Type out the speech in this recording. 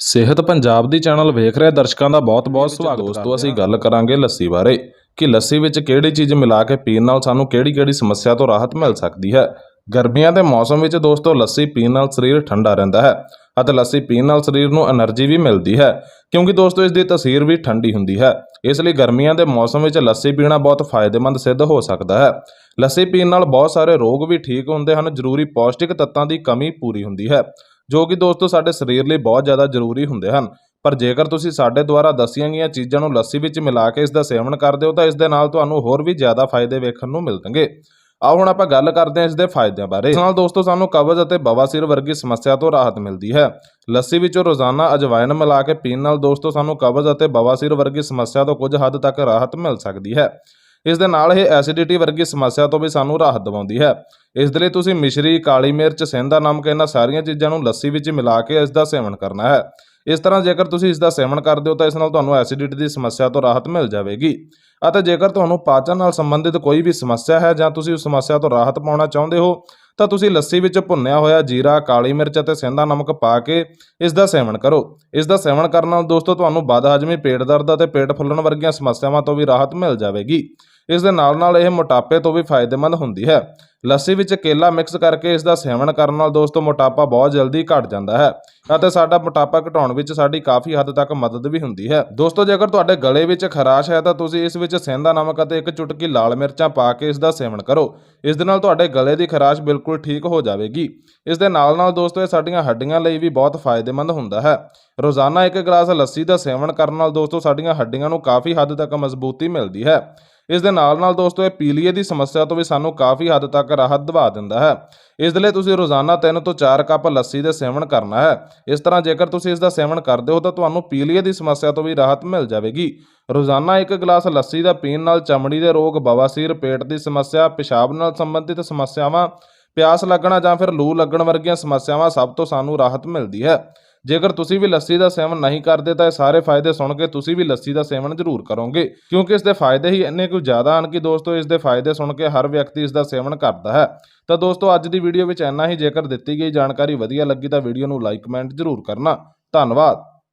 ਸਿਹਤ ਪੰਜਾਬ ਦੀ ਚੈਨਲ ਵੇਖ ਰਹੇ ਦਰਸ਼ਕਾਂ ਦਾ ਬਹੁਤ-ਬਹੁਤ ਸਵਾਗਤ। ਦੋਸਤੋ ਅਸੀਂ ਗੱਲ ਕਰਾਂਗੇ ਲੱਸੀ ਬਾਰੇ ਕਿ ਲੱਸੀ ਵਿੱਚ ਕਿਹੜੀ ਚੀਜ਼ ਮਿਲਾ ਕੇ ਪੀਣ ਨਾਲ ਸਾਨੂੰ ਕਿਹੜੀ-ਕਿਹੜੀ ਸਮੱਸਿਆ ਤੋਂ ਰਾਹਤ ਮਿਲ ਸਕਦੀ ਹੈ। ਗਰਮੀਆਂ ਦੇ ਮੌਸਮ ਵਿੱਚ ਦੋਸਤੋ ਲੱਸੀ ਪੀਣ ਨਾਲ ਸਰੀਰ ਠੰਡਾ ਰਹਿੰਦਾ ਹੈ ਅਤੇ ਲੱਸੀ ਪੀਣ ਨਾਲ ਸਰੀਰ ਨੂੰ એનર્ਜੀ ਵੀ ਮਿਲਦੀ ਹੈ ਕਿਉਂਕਿ ਦੋਸਤੋ ਇਸ ਦੀ ਤਸੀਰ ਵੀ ਠੰਡੀ ਹੁੰਦੀ ਹੈ। ਇਸ ਲਈ ਗਰਮੀਆਂ ਦੇ ਮੌਸਮ ਵਿੱਚ ਲੱਸੀ ਪੀਣਾ ਬਹੁਤ ਫਾਇਦੇਮੰਦ ਸਿੱਧ ਹੋ ਸਕਦਾ ਹੈ। ਲੱਸੀ ਪੀਣ ਨਾਲ ਬਹੁਤ ਸਾਰੇ ਰੋਗ ਵੀ ਠੀਕ ਹੁੰਦੇ ਹਨ ਜ਼ਰੂਰੀ ਪੌਸ਼ਟਿਕ ਤੱਤਾਂ ਦੀ ਕਮੀ ਪੂਰੀ ਹੁੰਦੀ ਹੈ। ਜੋ ਕਿ ਦੋਸਤੋ ਸਾਡੇ ਸਰੀਰ ਲਈ ਬਹੁਤ ਜ਼ਿਆਦਾ ਜ਼ਰੂਰੀ ਹੁੰਦੇ ਹਨ। ਪਰ ਜੇਕਰ ਤੁਸੀਂ ਸਾਡੇ ਦੁਆਰਾ ਦੱਸੀਆਂ ਗਈਆਂ ਚੀਜ਼ਾਂ ਨੂੰ ਲੱਸੀ ਵਿੱਚ ਮਿਲਾ ਕੇ ਇਸ ਦਾ ਸੇਵਨ ਕਰਦੇ ਹੋ ਤਾਂ ਇਸ ਦੇ ਨਾਲ ਤੁਹਾਨੂੰ ਹੋਰ ਵੀ ਜ਼ਿਆਦਾ ਫਾਇਦੇ ਵੇਖਣ ਨੂੰ ਮਿਲਣਗੇ। ਆਓ ਹੁਣ ਆਪਾਂ ਗੱਲ ਕਰਦੇ ਹਾਂ ਇਸ ਦੇ ਫਾਇਦਿਆਂ ਬਾਰੇ। ਇਸ ਨਾਲ ਦੋਸਤੋ ਸਾਨੂੰ ਕਬਜ਼ ਅਤੇ ਬਵਾਸੀਰ ਵਰਗੀ ਸਮੱਸਿਆ ਤੋਂ ਰਾਹਤ ਮਿਲਦੀ ਹੈ। ਲੱਸੀ ਵਿੱਚੋਂ ਰੋਜ਼ਾਨਾ ਅਜਵਾਇਨ ਮਿਲਾ ਕੇ ਪੀਣ ਨਾਲ ਦੋਸਤੋ ਸਾਨੂੰ ਕਬਜ਼ ਅਤੇ ਬਵਾਸੀਰ ਵਰਗੀ ਸਮੱਸਿਆ ਤੋਂ ਕੁਝ ਹੱਦ ਤੱਕ ਰਾਹਤ ਮਿਲ ਸਕਦੀ ਹੈ। ਇਸ ਦੇ ਨਾਲ ਇਹ ਐਸਿਡਿਟੀ ਵਰਗੀ ਸਮੱਸਿਆ ਤੋਂ ਵੀ ਸਾਨੂੰ ਰਾਹਤ ਦਿਵਾਉਂਦੀ ਹੈ। ਇਸ ਦੇ ਲਈ ਤੁਸੀਂ ਮਿਸ਼ਰੀ, ਕਾਲੀ ਮਿਰਚ ਸੇਂਦਾ ਨਮਕ ਇਹਨਾਂ ਸਾਰੀਆਂ ਚੀਜ਼ਾਂ ਨੂੰ ਲੱਸੀ ਵਿੱਚ ਮਿਲਾ ਕੇ ਇਸ ਦਾ ਸੇਵਨ ਕਰਨਾ ਹੈ। ਇਸ ਤਰ੍ਹਾਂ ਜੇਕਰ ਤੁਸੀਂ ਇਸ ਦਾ ਸੇਵਨ ਕਰਦੇ ਹੋ ਤਾਂ ਇਸ ਨਾਲ ਤੁਹਾਨੂੰ ਐਸਿਡਿਟੀ ਦੀ ਸਮੱਸਿਆ ਤੋਂ ਰਾਹਤ ਮਿਲ ਜਾਵੇਗੀ। ਅਤੇ ਜੇਕਰ ਤੁਹਾਨੂੰ ਪਾਚਨ ਨਾਲ ਸੰਬੰਧਿਤ ਕੋਈ ਵੀ ਸਮੱਸਿਆ ਹੈ ਜਾਂ ਤੁਸੀਂ ਉਸ ਸਮੱਸਿਆ ਤੋਂ ਰਾਹਤ ਪਾਉਣਾ ਚਾਹੁੰਦੇ ਹੋ ਤਾਂ ਤੁਸੀਂ ਲੱਸੀ ਵਿੱਚ ਭੁੰਨਿਆ ਹੋਇਆ ਜੀਰਾ, ਕਾਲੀ ਮਿਰਚ ਅਤੇ ਸੇਂਦਾ ਨਮਕ ਪਾ ਕੇ ਇਸ ਦਾ ਸੇਵਨ ਕਰੋ। ਇਸ ਦਾ ਸੇਵਨ ਕਰਨ ਨਾਲ ਦੋਸਤੋ, ਤੁਹਾਨੂੰ ਬਦਹਜਮੀ, ਪੇਟ ਦਰਦ ਅਤੇ ਪੇਟ ਫੁੱਲਣ ਵਰਗੀਆਂ ਸਮੱਸਿਆਵਾਂ ਤੋਂ ਵੀ ਰਾਹਤ ਮਿਲ ਜਾਵੇਗੀ। ਇਸ ਦੇ ਨਾਲ ਨਾਲ ਇਹ ਮੋਟਾਪੇ ਤੋਂ ਵੀ ਫਾਇਦੇਮੰਦ ਹੁੰਦੀ ਹੈ। ਲੱਸੀ ਵਿੱਚ ਕੇਲਾ ਮਿਕਸ ਕਰਕੇ ਇਸ ਦਾ ਸੇਵਨ ਕਰਨ ਨਾਲ ਦੋਸਤੋ ਮੋਟਾਪਾ ਬਹੁਤ ਜਲਦੀ ਘਟ ਜਾਂਦਾ ਹੈ ਅਤੇ ਸਾਡਾ ਮੋਟਾਪਾ ਘਟਾਉਣ ਵਿੱਚ ਸਾਡੀ ਕਾਫੀ ਹੱਦ ਤੱਕ ਮਦਦ ਵੀ ਹੁੰਦੀ ਹੈ। ਦੋਸਤੋ ਜੇਕਰ ਤੁਹਾਡੇ ਗਲੇ ਵਿੱਚ ਖਰਾਸ਼ ਹੈ ਤਾਂ ਤੁਸੀਂ ਇਸ ਵਿੱਚ ਸੇਂਦਾ ਨਮਕ ਅਤੇ ਇੱਕ ਚੁਟਕੀ ਲਾਲ ਮਿਰਚਾਂ ਪਾ ਕੇ ਇਸ ਦਾ ਸੇਵਨ ਕਰੋ। ਇਸ ਦੇ ਨਾਲ ਤੁਹਾਡੇ ਗਲੇ ਦੀ ਖਰਾਸ਼ ਬਿਲਕੁਲ ਠੀਕ ਹੋ ਜਾਵੇਗੀ। ਇਸ ਦੇ ਨਾਲ ਨਾਲ ਦੋਸਤੋ ਇਹ ਸਾਡੀਆਂ ਹੱਡੀਆਂ ਲਈ ਵੀ ਬਹੁਤ ਫਾਇਦੇਮੰਦ ਹੁੰਦਾ ਹੈ। ਰੋਜ਼ਾਨਾ ਇੱਕ ਗਲਾਸ ਲੱਸੀ ਦਾ ਸੇਵਨ ਕਰਨ ਨਾਲ ਦੋਸਤੋ ਸਾਡੀਆਂ ਹੱਡੀਆਂ ਨੂੰ ਕਾਫੀ ਹੱਦ ਤੱਕ ਮਜ਼ਬੂਤੀ ਮਿਲਦੀ ਹੈ। ਇਸ ਦੇ ਨਾਲ ਨਾਲ ਦੋਸਤੋ, ਇਹ ਪੀਲੀਏ ਦੀ ਸਮੱਸਿਆ ਤੋਂ ਵੀ ਸਾਨੂੰ ਕਾਫੀ ਹੱਦ ਤੱਕ ਰਾਹਤ ਦਿਵਾ ਦਿੰਦਾ ਹੈ। ਇਸ ਦੇ ਲਈ ਤੁਸੀਂ ਰੋਜ਼ਾਨਾ 3 ਤੋਂ 4 ਕੱਪ ਲੱਸੀ ਦੇ ਸੇਵਨ ਕਰਨਾ ਹੈ। ਇਸ ਤਰ੍ਹਾਂ ਜੇਕਰ ਤੁਸੀਂ ਇਸ ਦਾ ਸੇਵਨ ਕਰਦੇ ਹੋ ਤਾਂ ਤੁਹਾਨੂੰ ਪੀਲੀਏ ਦੀ ਸਮੱਸਿਆ ਤੋਂ ਵੀ ਰਾਹਤ ਮਿਲ ਜਾਵੇਗੀ। ਰੋਜ਼ਾਨਾ ਇੱਕ ਗਲਾਸ ਲੱਸੀ ਦਾ ਪੀਣ ਨਾਲ ਚਮੜੀ ਦੇ ਰੋਗ ਬਵਾਸੀਰ ਪੇਟ ਦੀ ਸਮੱਸਿਆ, ਪਿਸ਼ਾਬ ਨਾਲ ਸੰਬੰਧਿਤ ਸਮੱਸਿਆਵਾਂ, ਪਿਆਸ ਲੱਗਣਾ ਜਾਂ ਫਿਰ ਲੂ ਲੱਗਣ ਵਰਗੀਆਂ ਸਮੱਸਿਆਵਾਂ ਸਭ ਤੋਂ ਸਾਨੂੰ ਰਾਹਤ ਮਿਲਦੀ ਹੈ। ਜੇਕਰ ਤੁਸੀਂ ਵੀ ਲੱਸੀ ਦਾ ਸੇਵਨ ਨਹੀਂ ਕਰਦੇ ਤਾਂ ਇਹ ਸਾਰੇ ਫਾਇਦੇ ਸੁਣ ਕੇ ਤੁਸੀਂ ਵੀ ਲੱਸੀ ਦਾ ਸੇਵਨ ਜ਼ਰੂਰ ਕਰੋਗੇ, ਕਿਉਂਕਿ ਇਸ ਦੇ ਫਾਇਦੇ ਹੀ ਇੰਨੇ ਕੁ ਜ਼ਿਆਦਾ ਹਨ ਕਿ ਦੋਸਤੋ ਇਸ ਦੇ ਫਾਇਦੇ ਸੁਣ ਕੇ ਹਰ ਵਿਅਕਤੀ ਇਸ ਦਾ ਸੇਵਨ ਕਰਦਾ ਹੈ। ਤਾਂ ਦੋਸਤੋ ਅੱਜ ਦੀ ਵੀਡੀਓ ਵਿੱਚ ਇੰਨਾ ਹੀ, ਜੇਕਰ ਦਿੱਤੀ ਗਈ ਜਾਣਕਾਰੀ ਵਧੀਆ ਲੱਗੀ ਤਾਂ ਵੀਡੀਓ ਨੂੰ ਲਾਈਕ, ਕਮੈਂਟ ਜ਼ਰੂਰ ਕਰਨਾ। ਧੰਨਵਾਦ।